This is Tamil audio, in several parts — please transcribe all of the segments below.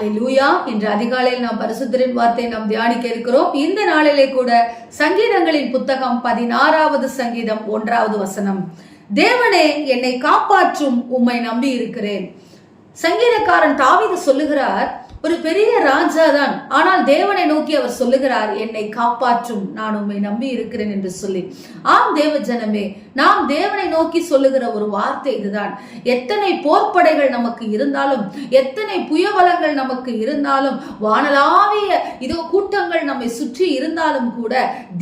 ஹலே லூயா இன்று அதிகாலையில் நாம் பரிசுத்தரின் வார்த்தை நாம் தியானிக்க இருக்கிறோம். இந்த நாளிலே கூட சங்கீதங்களின் புத்தகம் பதினாறாவது சங்கீதம் ஒன்றாவது வசனம். தேவனே என்னை காப்பாற்றும் உம்மை நம்பி இருக்கிறேன் சங்கீதக்காரன் தாவீது சொல்லுகிறார் ஒரு பெரிய ராஜா தான் ஆனால் தேவனை நோக்கி அவர் சொல்லுகிறார் என்னை காப்பாற்றும். நான் உண்மை நம்பி இருக்கிறேன் என்று சொல்லி. ஆம் தேவ ஜனமே நாம் தேவனை நோக்கி சொல்லுகிற ஒரு வார்த்தை இதுதான். எத்தனை போர்ப்படைகள் நமக்கு இருந்தாலும் எத்தனை புயவலங்கள் நமக்கு இருந்தாலும் வானலாவிய இதோ கூட்டங்கள் நம்மை சுற்றி இருந்தாலும் கூட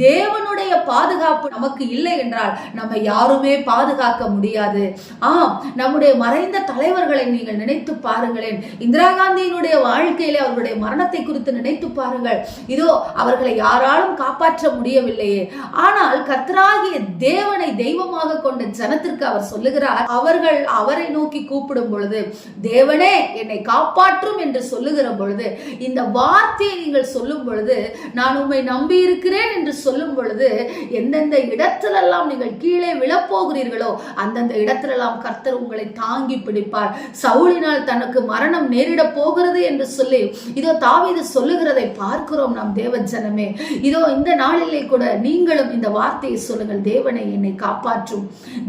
தேவனுடைய பாதுகாப்பு நமக்கு இல்லை என்றால் நம்ம யாருமே பாதுகாக்க முடியாது. ஆம் நம்முடைய மறைந்த தலைவர்களை நீங்கள் நினைத்து பாருங்களேன். இந்திரா காந்தியினுடைய வாழ்க்கையில அவருடைய மரணத்தை குறித்து நினைத்து பாருங்கள். இதோ அவர்களை யாராலும் காப்பாற்ற முடியவில்லையே. ஆனால் கர்த்தராகிய தேவனை தெய்வமாக கொண்ட ஜனத்திற்கு அவர் சொல்லுகிறார் அவர்கள் அவரை நோக்கி கூப்பிடும் பொழுது தேவனே என்னை காப்பாற்றும் என்று சொல்லுகிற பொழுது இந்த வார்த்தையை நீங்கள் சொல்லும் பொழுது நான் உம்மை நம்பி இருக்கிறேன் என்று சொல்லும் பொழுது எந்தெந்த இடத்திலெல்லாம் நீங்கள் கீழே விழப்போகிறீர்களோ அந்தந்த இடத்திலெல்லாம் கர்த்தர் உங்களை தாங்கி பிடிப்பார். சவுளினால் தனக்கு மரணம் நேரிட போகிறது என்று சொல்லி இதோ தாவீது சொல்லுகிறதை பார்க்கிறோம் நாம் தேவ ஜனமே இதோ இந்த நாளிலே கூட நீங்களும் இந்த வார்த்தையை சொல்லுங்கள் தேவனை என்னை காப்பாற்றும்.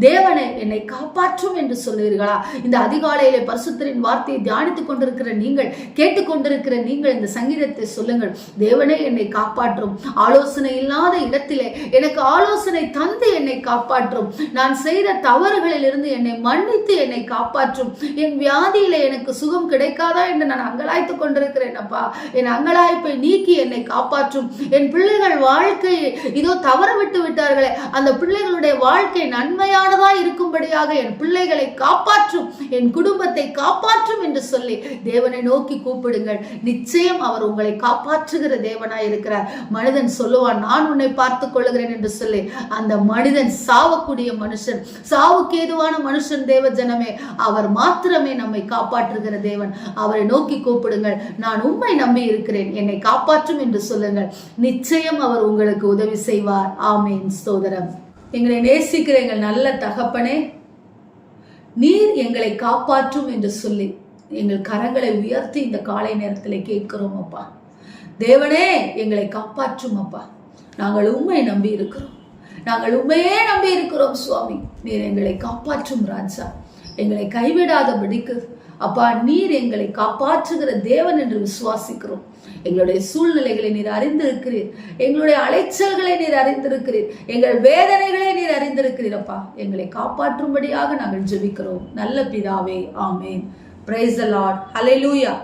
தேவனை என்னை காப்பாற்றும் என்று சொல்லுவீர்களா இந்த அதிகாலையிலே பரிசுத்தரின் வார்த்தையை தியானித்துக் கொண்டிருக்கிற நீங்கள் கேட்டுக்கொண்டிருக்கிற நீங்கள் இந்த சங்கீதத்தை சொல்லுங்கள். தேவனே என்னை காப்பாற்றும். ஆலோசனை இல்லாத இடத்திலே எனக்கு ஆலோசனை தந்து என்னை காப்பாற்றும். நான் செய்த தவறுகளில் இருந்து என்னை மன்னித்து என்னை காப்பாற்றும். என் வியாதியில எனக்கு சுகம் கிடைக்காதா என்று நான் அங்கலாய்த்துக் கொண்டிருக்கிறேன் அப்பா. என் அங்கலாய்ப்பை நீக்கி என்னை காப்பாற்றும். என் பிள்ளைகள் வாழ்க்கையை இதோ தவற விட்டு விட்டார்களே அந்த பிள்ளைகளுடைய வாழ்க்கை நன்மையானதா இருக்கும்படியாக என் பிள்ளைகளை காப்பாற்றும் என் குடும்பத்தை காப்பாற்றும் என்று சொல்லி தேவனை நோக்கி கூப்பிடுங்கள். நிச்சயம் அவர் உங்களை காப்பாற்றுகிற தேவனாய் இருக்கிறார். மனிதன் சொல்லுவான் நான் உன்னை பார்த்துக் கொள்ளுகிறேன் என்று சொல்லி அந்த மனிதன் சாவக்கூடிய மனுஷன் சாவுக்கு ஏதுவான மனுஷன் தேவ ஜனமே அவர் மாத்திரமே நம்மை காப்பாற்றுகிற தேவன். அவரை நோக்கி கூப்பிடுங்கள் நான் உண்மை நம்பி இருக்கிறேன் என்னை காப்பாற்றும் என்று சொல்லுங்கள். நிச்சயம் அவர் உங்களுக்கு உதவி செய்வார். ஆமேன். சோதரம் எங்களை நேசிக்கிற எங்கள் நல்ல தகப்பனே நீர் எங்களை காப்பாற்றும் என்று சொல்லி எங்கள் கரங்களை உயர்த்தி இந்த காலை நேரத்தில் கேட்கிறோம் அப்பா. தேவனே எங்களை காப்பாற்றும் அப்பா. நாங்கள் உண்மை நம்பி இருக்கிறோம். நாங்கள் உண்மையே நம்பி இருக்கிறோம் சுவாமி. நீர் எங்களை காப்பாற்றும் ராஜா. எங்களை கைவிடாதபடிக்கு அப்பா நீர் எங்களை காப்பாற்றுகிற தேவன் என்று விசுவாசிக்கிறோம். எங்களுடைய சூழ்நிலைகளை நீர் அறிந்திருக்கிறீர். எங்களுடைய அலைச்சல்களை நீர் அறிந்திருக்கிறீர். எங்கள் வேதனைகளை நீர் அறிந்திருக்கிறீர் அப்பா. எங்களை காப்பாற்றும்படியாக நாங்கள் ஜெபிக்கிறோம். நல்ல பிதாவே ஆமேன். பிரைஸ் அலாட் ஹலை லூயா